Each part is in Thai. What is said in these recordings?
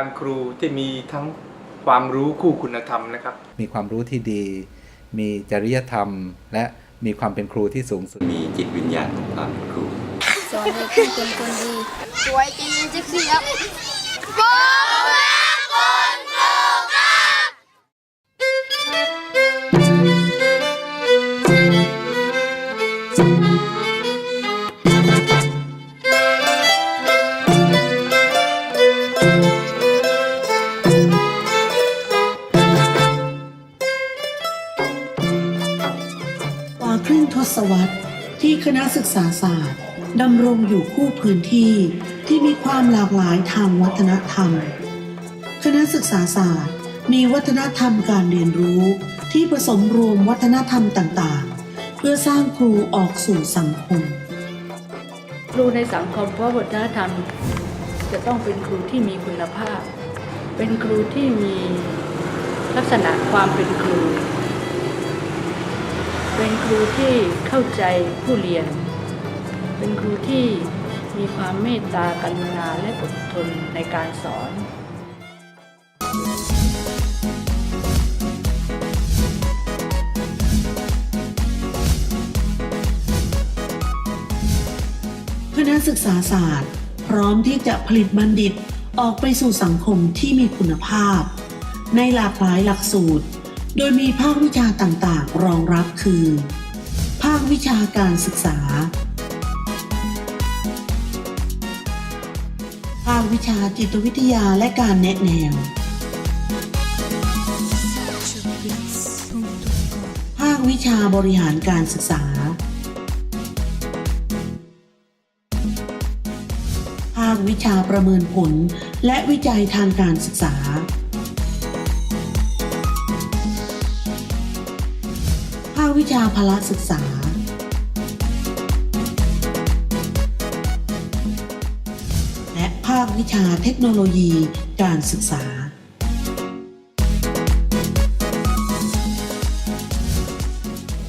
การครูที่มีทั้งความรู้คู่คุณธรรมนะครับ มีความรู้ที่ดี มีจริยธรรม และมีความเป็นครูที่สูงสุด มีจิตวิญญาณของความเป็นครูสอนให้คุณเป็นคนดีสวยจริงจะเสียบ ที่คณะศึกษาศาสตร์ดำรงอยู่คู่พื้นที่ที่มีความหลากหลายทางวัฒนธรรม คณะศึกษาศาสตร์ มีวัฒนธรรมการเรียนรู้ที่ผสมรวมวัฒนธรรมต่างๆ เพื่อสร้างครูออกสู่สังคม ครูในสังคมเพราะวัฒนธรรมจะต้องเป็นครูที่มีคุณภาพ เป็นครูที่มีลักษณะความเป็นครู เป็นครูที่เข้าใจผู้เรียน เป็นครูที่มีความเมตตากรุณาและอดทนในการสอนคณะศึกษาศาสตร์ พร้อมที่จะผลิตบัณฑิตออกไปสู่สังคมที่มีคุณภาพ ในหลากหลายหลักสูตร โดยมีภาควิชาต่างๆ รองรับคือ ภาควิชาการศึกษา ภาควิชาจิตวิทยาและการแนะแนว ภาควิชาบริหารการศึกษา ภาควิชาประเมินผลและวิจัยทางการศึกษา วิชาพละศึกษา และภาควิชาเทคโนโลยีการศึกษา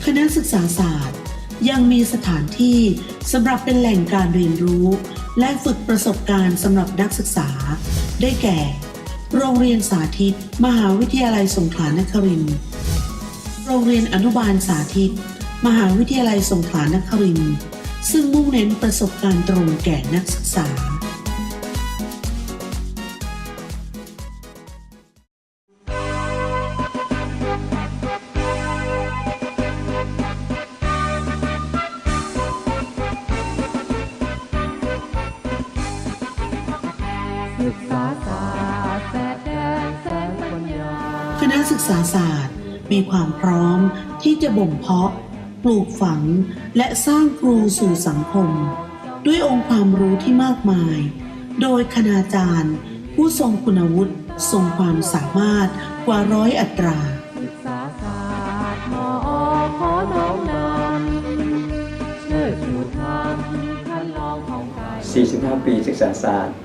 คณะศึกษาศาสตร์ยังมีสถานที่สำหรับเป็นแหล่งการเรียนรู้ และฝึกประสบการณ์สำหรับนักศึกษา ได้แก่ โรงเรียนสาธิต มหาวิทยาลัยสงขลานครินทร์ โรงเรียนอนุบาลสาธิต มหาวิทยาลัยสงขลานครินทร์ซึ่งมุ่งเน้นประสบการณ์ตรงแก่นักศึกษาคณะศึกษาศาสตร์ มีความพร้อมที่จะบ่มเพาะ ปลูกฝัง และสร้างครูสู่สังคม ด้วยองค์ความรู้ที่มากมาย โดยคณาจารย์ ผู้ทรงคุณวุฒิทรงความสามารถกว่าร้อยอัตรา45 ปีศึกษาศาสตร์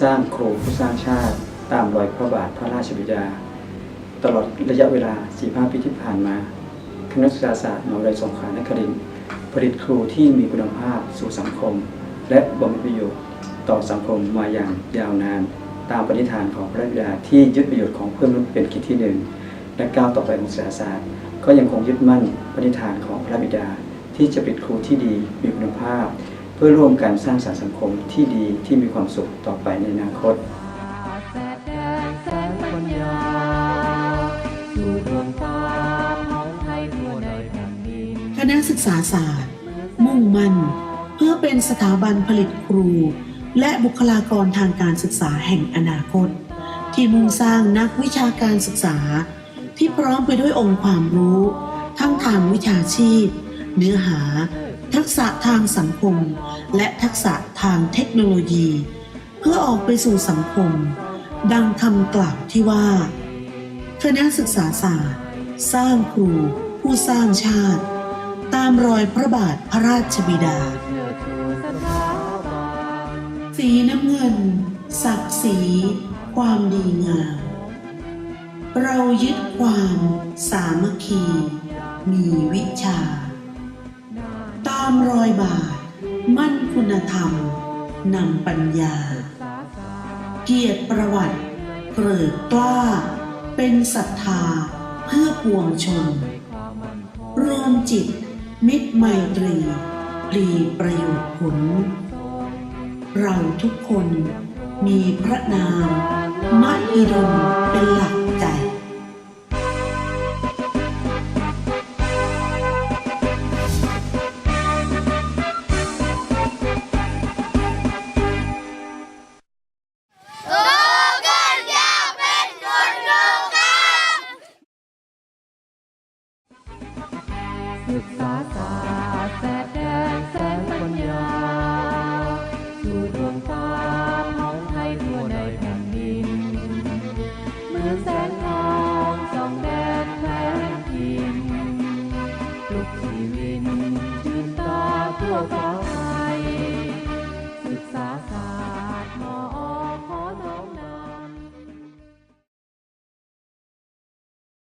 สร้างครูผู้สร้างชาติ ตามรอยพระบาทพระราชบิดา ตลอดระยะเวลา 45ปีที่ผ่านมาคณะศึกษาศาสตร์มหาวิทยาลัยสงขลานครินทร์ผลิตครูที่มีคุณภาพสู่สังคม และบำเพ็ญประโยชน์ต่อสังคมมาอย่างยาวนาน ตามปณิธานของพระบิดาที่ยึดประโยชน์ของเพื่อนมนุษย์เป็นกิจที่หนึ่งและก้าวต่อไปของศึกษาศาสตร์ ก็ยังคงยึดมั่นปณิธานของพระบิดา ที่จะเป็นครูที่ดีมีคุณภาพ เพื่อร่วมกันสร้างสรรค์สังคมที่ดีที่มีความสุขต่อไปในอนาคต ศึกษาศาสตร์ มุ่งมั่น เพื่อเป็นสถาบันผลิตครู และบุคลากรทางการศึกษาแห่งอนาคต ที่มุ่งสร้างนักวิชาการศึกษา ที่พร้อมไปด้วยองค์ความรู้ ทั้งทางวิชาชีพ เนื้อหา ทักษะทางสังคม และทักษะทางเทคโนโลยี เพื่อออกไปสู่สังคม ดังคำกล่าวที่ว่าคณะศึกษาศาสตร์ สร้างครูผู้สร้างชาติามรอยพระบาทพระราชบิดา สีน้ำเงิน ศักดิ์ศรีความดีงาม เรายึดความสามัคคี มีวิชา ตามรอยบาท มั่นคุณธรรมนำปัญญา เกียรติประวัติเกริดกล้า เป็นศรัทธาเพื่อปวงชนรวมจิต มิตรไมตรีปรีประโยชน์ผล เราทุกคนมีพระนามมหิดลเป็นหลัก Bye.